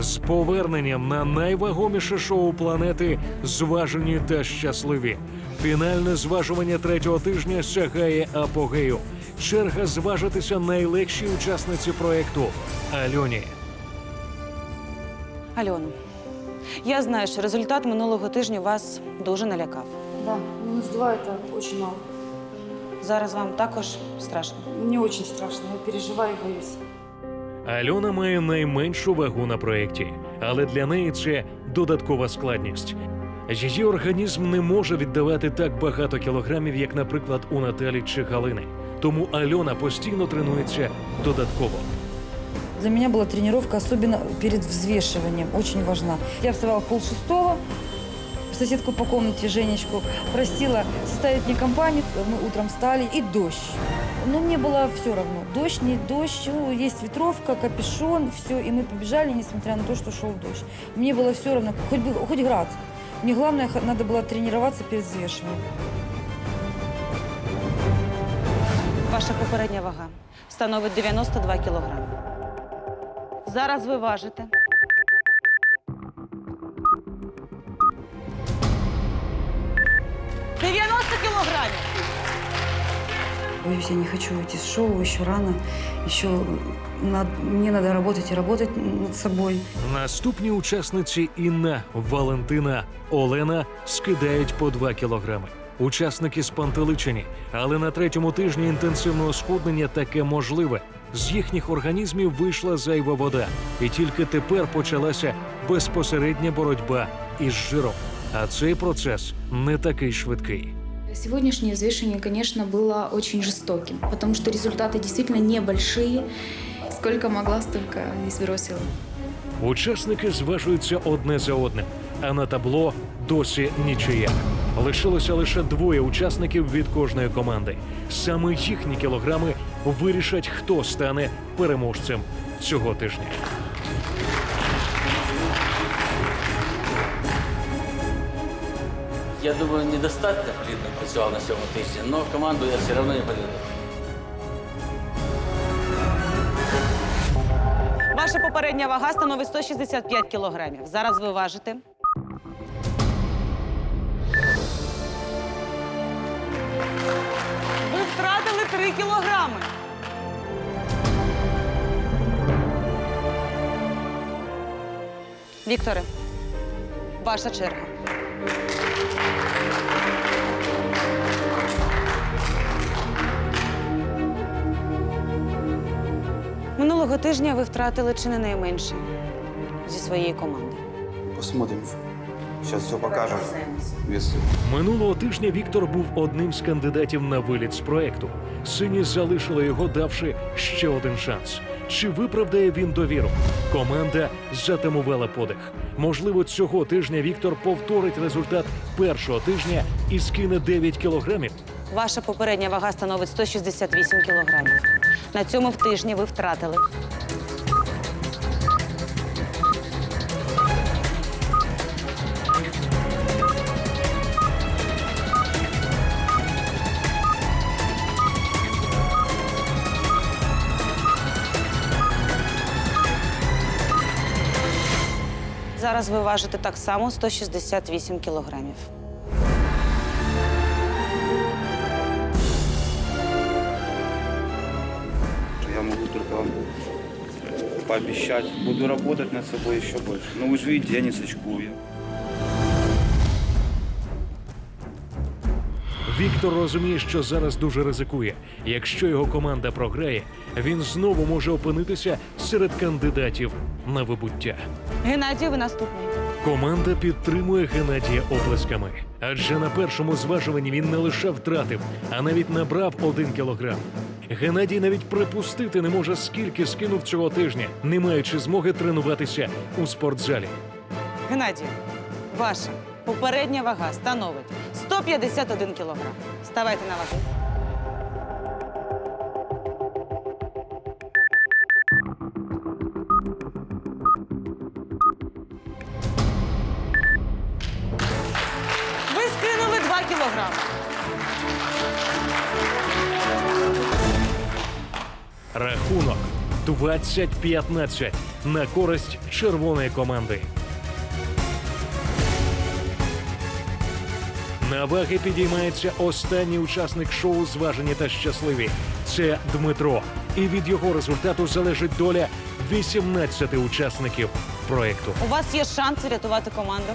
з поверненням на найвагоміше шоу планети зважені та щасливі. Фінальне зважування третього тижня сягає апогею. Черга зважитися найлегшій учасниці проекту Альоні. Альоно, я знаю, що результат минулого тижня вас дуже налякав. Да, минус два это очень мало. Зараз вам також страшно. Мне очень страшно, я переживаю и боюсь. Альона має найменшу вагу на проєкті, але для неї це додаткова складність. Її організм не може віддавати так багато кілограмів, як, наприклад, у Наталі чи Галини. Тому Альона постійно тренується додатково. Для меня была тренировка, особенно перед взвешиванием, очень важна. Я вставала в полшестого, соседку по комнате, Женечку, просила составить мне компанию. Мы утром встали, и дождь. Но мне было все равно. Дождь, не дождь, ну, есть ветровка, капюшон, все. И мы побежали, несмотря на то, что шел дождь. Мне было все равно, хоть, бы, хоть град. Мне главное, х- надо было тренироваться перед взвешиванием. Ваша попередня вага становить 92 кілограми. Зараз ви важите. «90 кілограмів! Боюсь, я не хочу уйти с шоу, еще рано. Еще над- мне надо работать и работать над собой. Наступні учасниці Інна, Валентина, Олена скидають по 2 кілограми. Учасники спантеличені, але на третьому тижні інтенсивного схуднення таке можливе. З їхніх організмів вийшла зайва вода, і тільки тепер почалася безпосередня боротьба із жиром. А цей процес не такий швидкий. Сегодняшнее взвешивание, конечно, было очень жестоким, потому что результаты действительно небольшие. Сколько могла, столько и сбросила. Учасники зважуються одне за одним, а на табло досі нічия. Лишилося лише двоє учасників від кожної команди. Саме їхні кілограми вирішать, хто стане переможцем цього тижня. Я думаю, недостатньо плідно працював на цьому тижні, але команду я все одно не подведу. Ваша попередня вага становить 165 кілограмів. Зараз ви важите. Ви втратили 3 кілограми. Вікторе, ваша черга. Минулого тижня ви втратили чи не найменше зі своєї команди. Посмотрим. Сейчас все покажем. Весы. Минулого тижня Віктор був одним з кандидатів на виліт з проекту. Сині залишили його, давши ще один шанс. Чи виправдає він довіру? Команда затамувала подих. Можливо, цього тижня Віктор повторить результат першого тижня і скине 9 кілограмів. Ваша попередня вага становить 168 кілограмів. На цьому в тижні ви втратили. Зараз ви важите так само 168 кілограмів. Могу только вам пообещать. Буду работать над собой еще больше. Но вы же видите, я не сочкую. Віктор розуміє, що зараз дуже ризикує. Якщо його команда програє, він знову може опинитися серед кандидатів на вибуття. Геннадій, ви наступний. Команда підтримує Геннадія оплесками. Адже на першому зважуванні він не лише втратив, а навіть набрав один кілограм. Геннадій навіть припустити не може, скільки скинув цього тижня, не маючи змоги тренуватися у спортзалі. Геннадій, ваша попередня вага становить 151 кілограм. Ставайте на ваги. Рахунок 20-15 на користь червоної команди. На ваги підіймається останній учасник шоу Зважені та щасливі. Це Дмитро. І від його результату залежить доля 18 учасників проекту. У вас є шанс врятувати команду.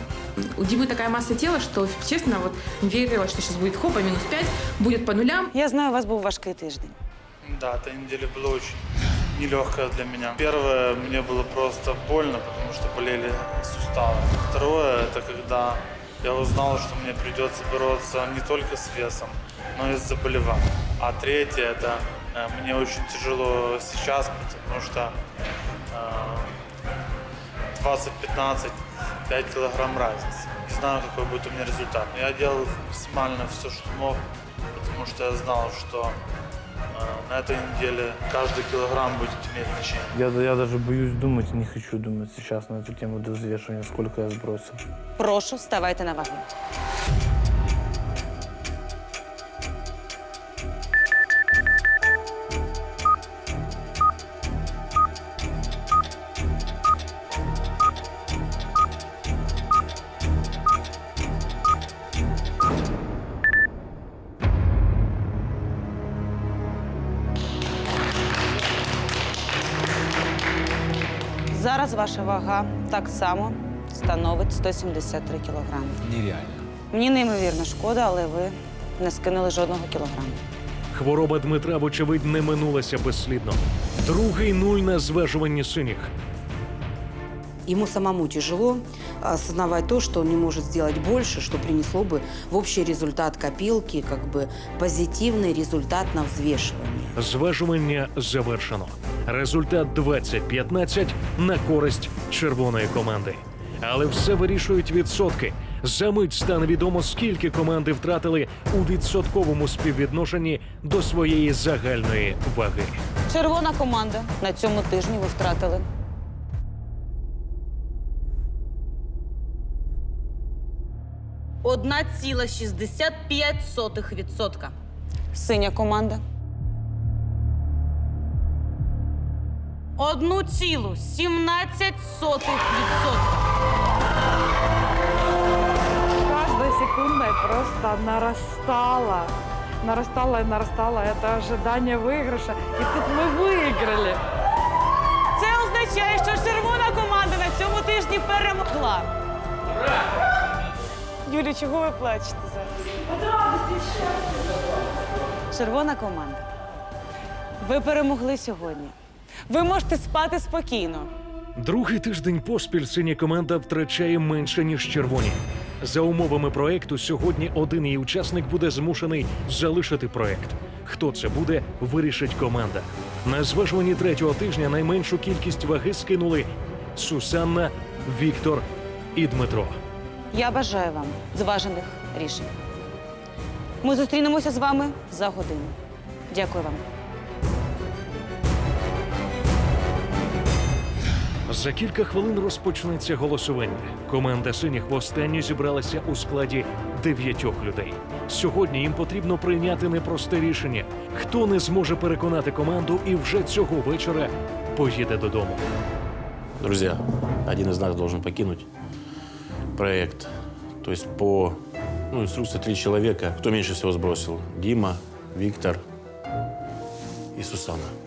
У Димы такая масса тела, что, честно, вот верила, что сейчас будет хопа, минус 5, будет по нулям. Я знаю, у вас був важкий тиждень. Да, эта неделя была очень нелегкая для меня. Первое, мне было просто больно, потому что болели суставы. Второе, это когда я узнал, что мне придется бороться не только с весом, но и с заболеванием. А третье, это э, мне очень тяжело сейчас, потому что э, 20-15, 5 килограмм разницы. Не знаю, какой будет у меня результат. Я делал максимально все, что мог, потому что я знал, что на этой неделе каждый килограмм будет иметь значение. Я, я даже боюсь думать, не хочу думать сейчас на эту тему до взвешивания, сколько я сбросил. Прошу, ставайте на вагу. ваша вага так само становить 173 кілограми. Нереально. Мені неймовірно шкода, але ви не скинули жодного кілограму. Хвороба Дмитра, вочевидь, не минулася безслідно. Другий нуль на зважуванні синіх. Ему самому тяжело осознавать то, что он не может сделать больше, что принесло бы в общий результат копилки, как бы позитивный результат на взвешивании. Зважування завершено. Результат 20-15 на користь червоної команди. Але все вирішують відсотки. За мить стане відомо, скільки команди втратили у відсотковому співвідношенні до своєї загальної ваги. Червона команда на цьому тижні ви втратили. Одна ціла 65 сотих відсотка. Синя команда. Одну цілу 17 сотих відсотка. Каждой секундой просто нарастало. Нарастало и нарастало это ожидание выигрыша. И тут мы выиграли. Це означає, що червона команда на цьому тижні перемогла. Юлі, чого ви плачете зараз? Червона команда. Ви перемогли сьогодні. Ви можете спати спокійно. Другий тиждень поспіль синя команда втрачає менше ніж червоні. За умовами проекту, сьогодні один її учасник буде змушений залишити проект. Хто це буде, вирішить команда. На зважуванні третього тижня найменшу кількість ваги скинули Сусанна, Віктор і Дмитро. Я бажаю вам зважених рішень. Ми зустрінемося з вами за годину. Дякую вам. За кілька хвилин розпочнеться голосування. Команда синіх востаннє зібралася у складі дев'ятьох людей. Сьогодні їм потрібно прийняти непросте рішення. Хто не зможе переконати команду і вже цього вечора поїде додому. Друзья, один из нас должен покинуть проект. То есть по ну, инструкции три человека. Кто меньше всего сбросил? Дима, Виктор и Сусана.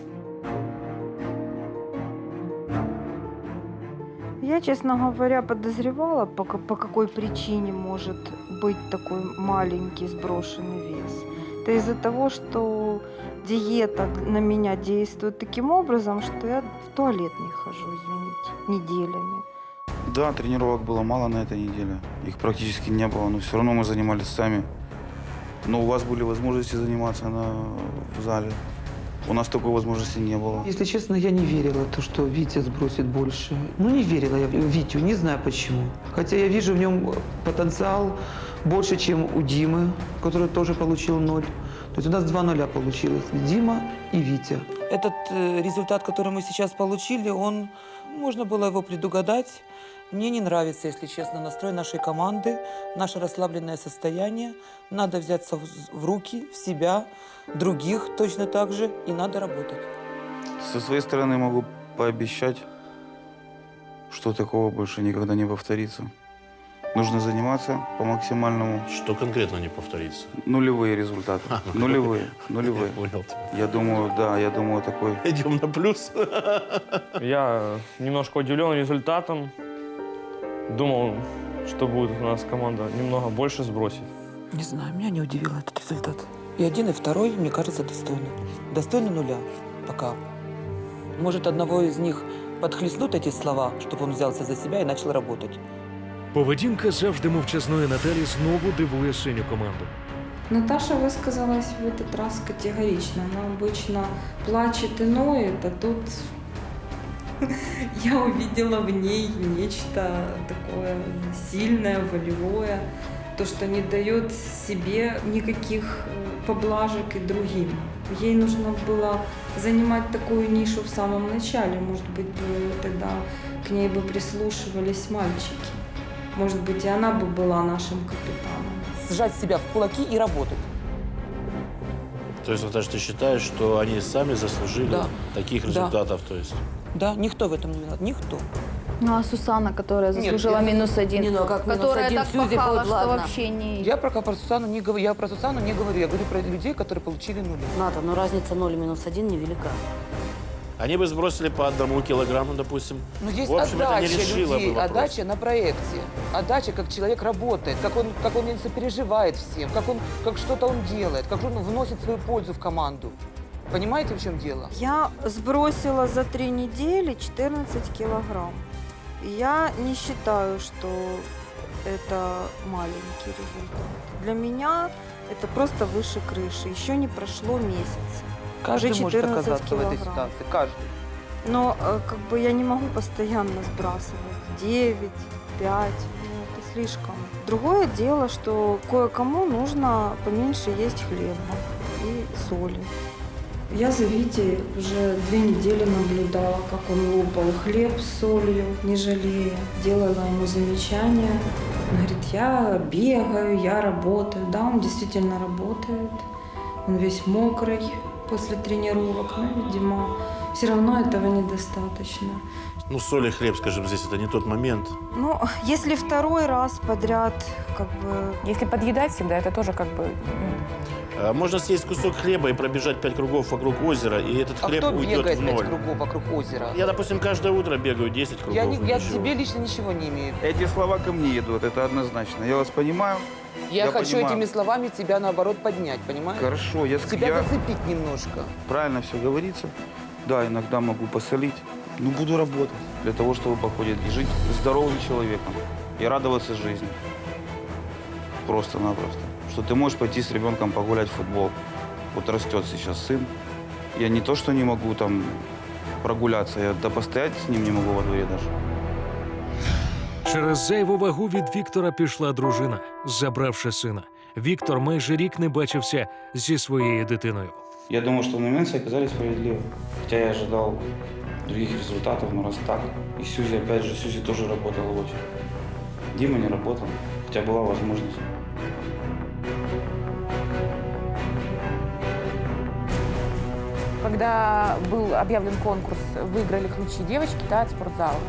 честно говоря, подозревала, по, ка- по какой причине может быть такой маленький сброшенный вес. Это из-за того, что диета на меня действует таким образом, что я в туалет не хожу, извините, неделями. Да, тренировок было мало на этой неделе. Их практически не было, но все равно мы занимались сами. Но у вас были возможности заниматься на, в зале. У нас такой возможности не было. Если честно, я не верила, то, что Витя сбросит больше. Ну, не верила я в Витю, не знаю почему. Хотя я вижу в нем потенциал больше, чем у Димы, который тоже получил ноль. То есть у нас два нуля получилось. Дима и Витя. Этот э, результат, который мы сейчас получили, он, можно было его предугадать. Мне не нравится, если честно, настрой нашей команды, наше расслабленное состояние. Надо взяться в, руки, в себя, других точно так же, и надо работать. Со своей стороны могу пообещать, что такого больше никогда не повторится. Нужно заниматься по максимальному. Что конкретно не повторится? Нулевые результаты. А, ну, Нулевые, нулевые. Я понял тебя. Я думаю, да, я думаю, такой Идем на плюс. Я немножко удивлен результатом. Думал, что будет у нас команда немного больше сбросить. Не знаю, меня не удивил этот результат. И один, и второй, мне кажется, достойны. Достойны нуля пока. Может, одного из них подхлестнут эти слова, чтобы он взялся за себя и начал работать. Поведінка завжди мовчазної Наталі знову дивує синю команду. Наташа высказалась в этот раз категорично. Она обычно плачет и ноет, а тут я увидела в ней нечто такое сильное, волевое, то, что не дает себе никаких э, поблажек и другим. Ей нужно было занимать такую нишу в самом начале. Может быть, бы тогда к ней бы прислушивались мальчики. Может быть, и она бы была нашим капитаном. Сжать себя в кулаки и работать. То есть, Наташа, ты считаешь, что они сами заслужили Да. таких Да. результатов? То есть, Да, никто в этом не виноват. Никто. Ну а Сусана, которая заслужила я- минус один, Не, ну а как минус которая один так Сьюзи пахала, будет, что ладно. вообще не... Я про, про Сусану не говорю. Я про Сусану не говорю. Я говорю про людей, которые получили нули. Ната, ну разница 0 минус 1 невелика. они бы сбросили по одному килограмму, допустим. Но есть В общем, это не отдача решило бы людей, вопрос. отдача на проекте. Отдача, как человек работает, как он, как он сопереживает всем, как, он, как что-то он делает, как он вносит свою пользу в команду. Понимаете, в чем дело? Я сбросила за три недели 14 килограмм. И Я не считаю, что это маленький результат. Для меня это просто выше крыши. Еще не прошло месяца. Каждый Уже может 14 оказаться в этой килограмм. ситуации. Каждый. Но э, как бы я не могу постоянно сбрасывать 9, 5, ну, это слишком. Другое дело, что кое-кому нужно поменьше есть хлеба и соли. Я за Витей уже две недели наблюдала, как он лопал хлеб с солью, не жалея. Делала ему замечания. Он говорит, я бегаю, я работаю. Да, он действительно работает. Он весь мокрый после тренировок, но, видимо, все равно этого недостаточно. Ну, соль и хлеб, скажем, здесь это не тот момент. Ну, если второй раз подряд, как бы Если подъедать всегда, это тоже как бы... А Можно съесть кусок хлеба и пробежать пять кругов вокруг озера, и этот А хлеб кто уйдет бегает в ноль. кругов вокруг озера? Я, допустим, каждое утро бегаю 10 кругов. Я, не, и я ничего. тебе лично ничего не имею. Эти слова ко мне идут, это однозначно. Я вас понимаю. Я, Я хочу понимаю. этими словами тебя, наоборот, поднять, понимаешь? Хорошо, я, Тебя я зацепить немножко. правильно все говорится. Да, иногда могу посолить. Но буду работать для того, чтобы походить, жить здоровым человеком и радоваться жизни. Просто-напросто. Что ты можешь пойти с ребенком погулять в футбол. Вот растет сейчас сын. Я не то, что не могу там прогуляться, я да постоять с ним не могу во дворе даже. Через зайву вагу від Віктора пішла дружина, забравши сина. Віктор майже рік не бачився зі своєю дитиною. Я думаю, что номинации оказались справедливы. Хотя я ожидал других результатов, но раз так. И Сюзи, опять же, Сюзи тоже работала очень. Дима не работал, хотя была возможность. Когда был объявлен конкурс, выиграли ключи девочки, да, от спортзала,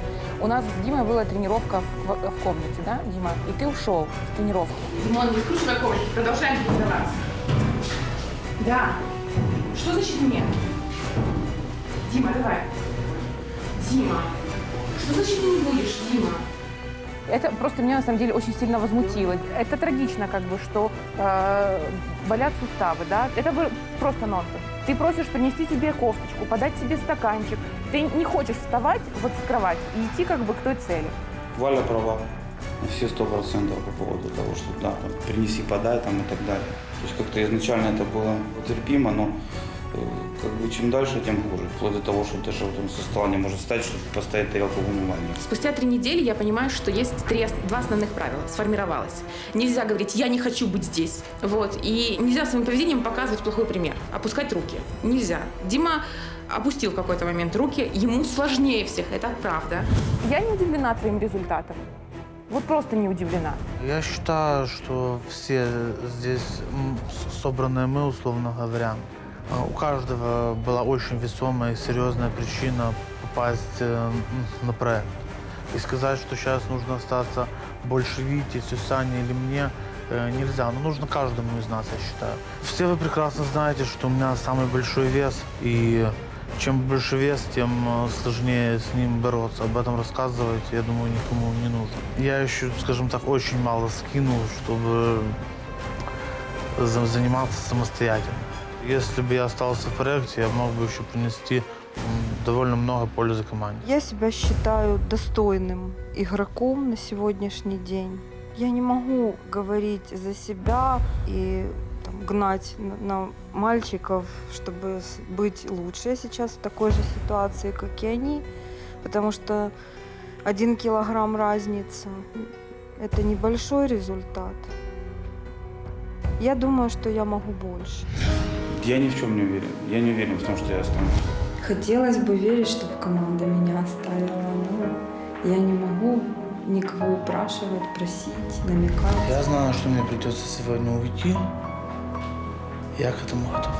у нас с Димой была тренировка в, в комнате, да, Дима? И ты ушел с тренировки. Димон, не скучно комнате, продолжаем тренироваться. Да. Что значит нет? Дима, давай. Дима. Что значит не будешь, Дима? Это просто меня на самом деле очень сильно возмутило. Это трагично, как бы, что э, болят суставы, да? Это просто нонсенс. Ты просишь принести тебе кофточку, подать себе стаканчик. Ты не хочешь вставать вот с кровати и идти как бы к той цели. Валя права все сто процентов по поводу того, что да, там, принеси, подай там, и так далее. То есть как-то изначально это было терпимо, но как бы чем дальше, тем хуже. Вплоть до того, что даже вот он со стола не может встать, чтобы поставить тарелку в умывальник. Спустя три недели я понимаю, что есть три, два основных правила. Сформировалось. Нельзя говорить «я не хочу быть здесь». Вот. И нельзя своим поведением показывать плохой пример. Опускать руки. Нельзя. Дима опустил в какой-то момент руки. Ему сложнее всех, это правда. Я не удивлена твоим результатом. Вот просто не удивлена. Я считаю, что все здесь собранные мы, условно говоря, У каждого была очень весомая и серьезная причина попасть э, на проект. И сказать, что сейчас нужно остаться больше Вите, Сюсане или мне, э, нельзя. Но нужно каждому из нас, я считаю. Все вы прекрасно знаете, что у меня самый большой вес. И чем больше вес, тем э, сложнее с ним бороться. Об этом рассказывать, я думаю, никому не нужно. Я еще, скажем так, очень мало скинул, чтобы за- заниматься самостоятельно. Если бы я остался в проекте, я мог бы еще принести довольно много пользы команде. Я себя считаю достойным игроком на сегодняшний день. Я не могу говорить за себя и там, гнать на, на мальчиков, чтобы быть лучше. Сейчас в такой же ситуации, как и они, потому что один килограмм разница – это небольшой результат. Я думаю, что я могу больше. Я ни в чем не уверен. Я не уверен в том, что я останусь. Хотелось бы верить, чтобы команда меня оставила, но я не могу никого упрашивать, просить, намекать. Я знаю, что мне придется сегодня уйти. Я к этому готов.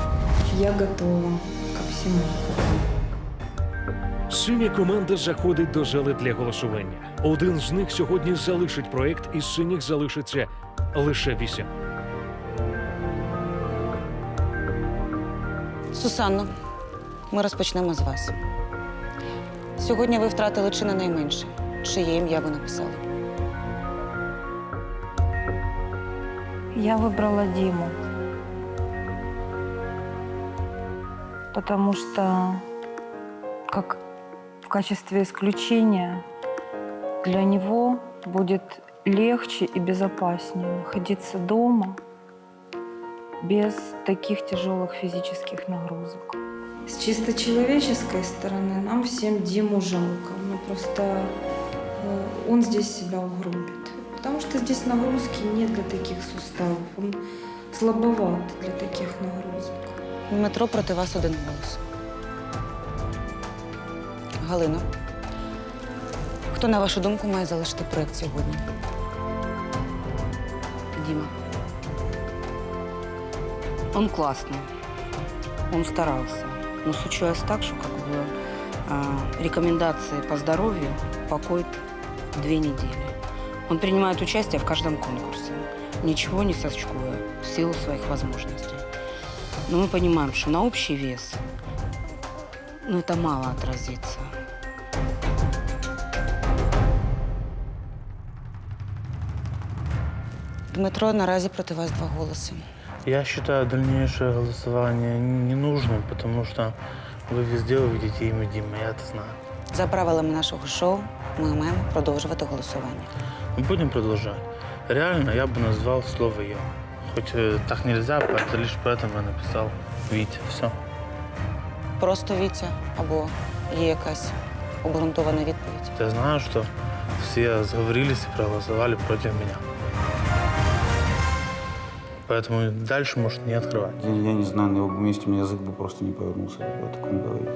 Я готова ко всему. Синя команда заходить до зали для голосування. Один з них сьогодні залишить проект, із синіх залишиться лише вісім. Сусанно, ми розпочнемо з вас. Сьогодні ви втратили чи не найменше, чиє ім'я ви написали. Я выбрала Диму. Потому что, как в качестве исключения, для него будет легче и безопаснее находиться дома без таких тяжелых физических нагрузок. С чисто человеческой стороны нам всем Диму жалко. Ну просто э, он здесь себя угробит. Потому что здесь нагрузки нет для таких суставов. Он слабоват для таких нагрузок. Дмитро проти вас один голос. Галино, хто, на вашу думку, має залишити проект сьогодні? Дима. Он классный. Он старался. Но случилось так, что как бы а, рекомендации по здоровью покой две недели. Он принимает участие в каждом конкурсе, ничего не сочкуя в силу своих возможностей. Но мы понимаем, что на общий вес ну, это мало отразится. Дмитро наразі проти вас два голоси. Я считаю дальнейшее голосование ненужным, потому что вы везде увидите имя Димы, я это знаю. За правилами нашого шоу ми маємо продовжувати голосування. Мы будем продолжать. Реально, я бы назвал слово «я». Хоть э, так нельзя, это лишь поэтому я написал «Витя». Все. Просто Вітя або є якась обґрунтована відповідь. Я знаю, что все сговорились и проголосовали против меня. Поэтому дальше может не открывать. Я, я не знаю, на его месте у меня язык бы просто не повернулся о таком говорить.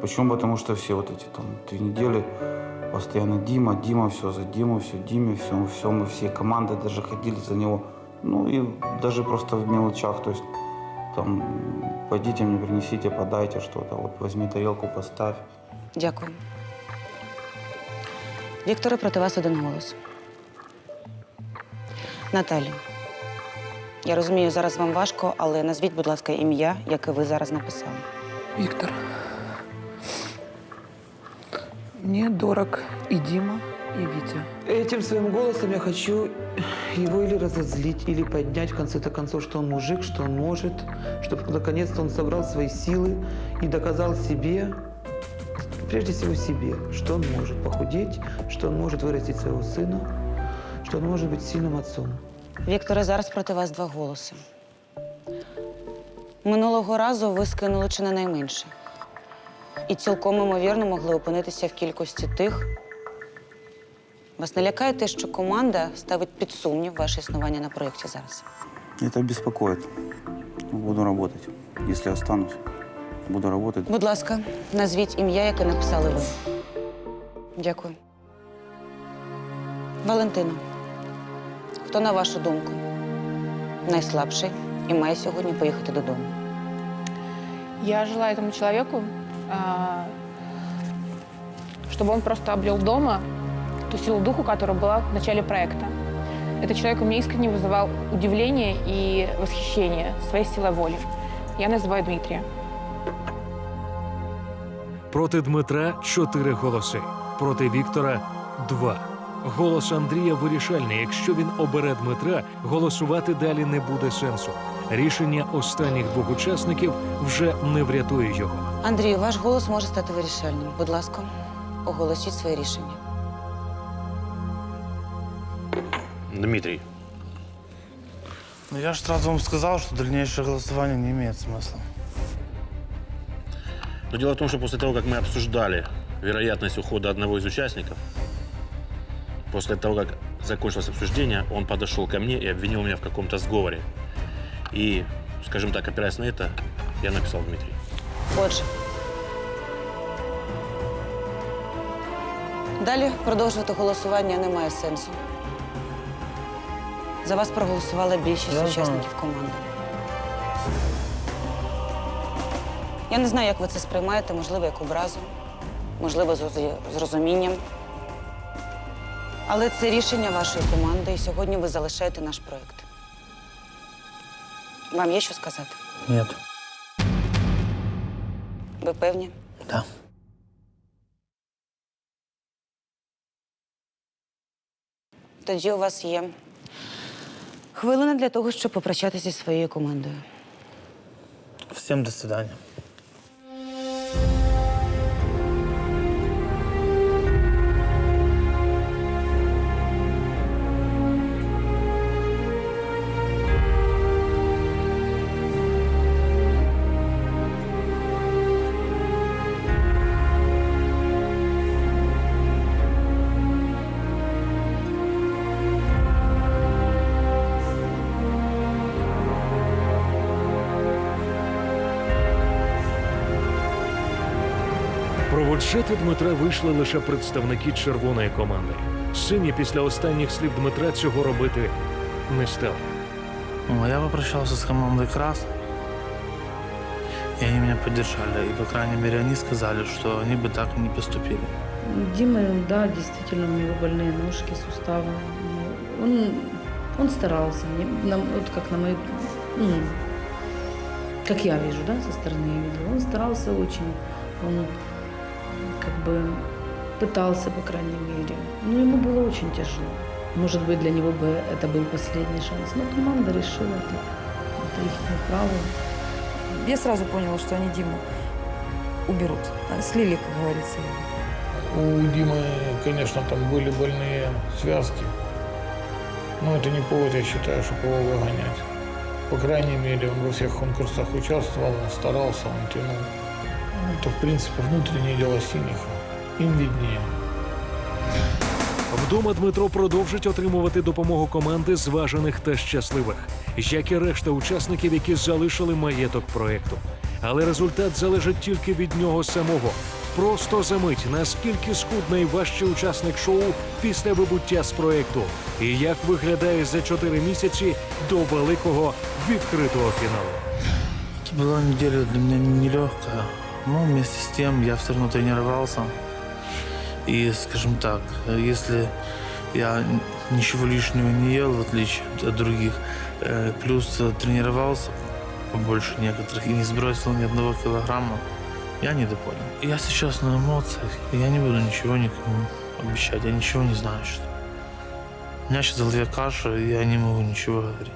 Почему? Потому что все вот эти там три недели постоянно Дима, Дима, все за Диму, все Диме, все, все, мы все команды даже ходили за него. Ну и даже просто в мелочах, то есть там пойдите мне принесите, подайте что-то, вот возьми тарелку, поставь. Дякую. Вікторе, проти вас один голос. Наталі. Я розумію, зараз вам важко, але назвіть, будь ласка, ім'я, яке ви зараз написали. Виктор. Мне дорог и Дима, и Витя. Этим своим голосом я хочу его или разозлить, или поднять в конце-то концов, что он мужик, что он может, чтобы наконец-то он собрал свои силы и доказал себе, прежде всего себе, что он может похудеть, что он может вырастить своего сына, что он может быть сильным отцом. Вікторе, зараз проти вас два голоси. Минулого разу ви скинули чи не найменше. І цілком імовірно могли опинитися в кількості тих. Вас не лякає те, що команда ставить під сумнів ваше існування на проєкті зараз? Это беспокоит. Буду работать. Если останусь, буду работать. Будь ласка, назвіть ім'я, яке написали ви. Дякую. Валентина, хто, на вашу думку, найслабший і має сьогодні поїхати додому? Я желаю этому человеку, а, чтобы он просто обрел дома ту силу духу, которая была в начале проекта. Этот человек у меня искренне вызывал удивление и восхищение своей силой воли. Я называю Дмитрия. Проти Дмитра чотири голоси, проти Віктора два. Голос Андрія вирішальний. Якщо він обере Дмитра, голосувати далі не буде сенсу. Рішення останніх двох учасників вже не врятує його. Андрію, ваш голос може стати вирішальним. Будь ласка, оголосіть своє рішення. Дмитрий, Ну я же сразу вам сказал, что дальнейшее голосование не имеет смысла. но дело в том, что после того, как мы обсуждали вероятность ухода одного из участников, после того, как закончилось обсуждение, он подошел ко мне и обвинил меня в каком-то сговоре. И, скажем так, опираясь на это, я написал Дмитрий. Отже. Далі продовжувати голосування немає сенсу. За вас проголосувала більшість Я знаю. учасників команди. Я не знаю, як ви це сприймаєте, можливо, як образу, можливо, з роз- з розумінням. Але це рішення вашої команди, і сьогодні ви залишаєте наш проєкт. Вам є що сказати? Нет. Ви певні? Да. Тоді у вас є хвилина для того, щоб попрощатися зі своєю командою. Всем до свидания. Проводжати Дмитра вийшли лише представники червоної команди. Сині після останніх слів Дмитра цього робити не стали. Ну, Я попрощался с командой Красной. И они меня поддержали. И, по крайней мере, они сказали, что они бы так не поступили. Дима, да, действительно, у него больные ножки, суставы. Ну, Он, он старался, мне- на- вот как на мою, ну, как я вижу, да, со стороны я видела. Он старался очень, он как бы пытался, по крайней мере. Но ему было очень тяжело. Может быть, для него бы это был последний шанс. Но команда решила так. Это их право. Я сразу поняла, что они Диму уберут. Слили, как говорится. У Димы, конечно, там были больные связки. Но это не повод, я считаю, чтобы его выгонять. По крайней мере, он во всех конкурсах участвовал, он старался, он тянул. Ну, Это, в принципе, внутреннее дело синих. Им виднее. Вдома Дмитро продовжить отримувати допомогу команди зважених та щасливих, як і решта учасників, які залишили маєток проекту. Але результат залежить тільки від нього самого. Просто за мить, наскільки скудний важчий учасник шоу після вибуття з проекту, і як виглядає за чотири місяці до великого відкритого фіналу. Это была неделя для меня нелегкая. Но вместе с тем я все равно тренировался. И, скажем так, если я ничего лишнего не ел, в отличие от других, э, плюс тренировался побольше некоторых и не сбросил ни одного килограмма, я недоволен. Я сейчас на эмоциях, я не буду ничего никому обещать, я ничего не знаю. Что. У меня сейчас в голове каша, и я не могу ничего говорить.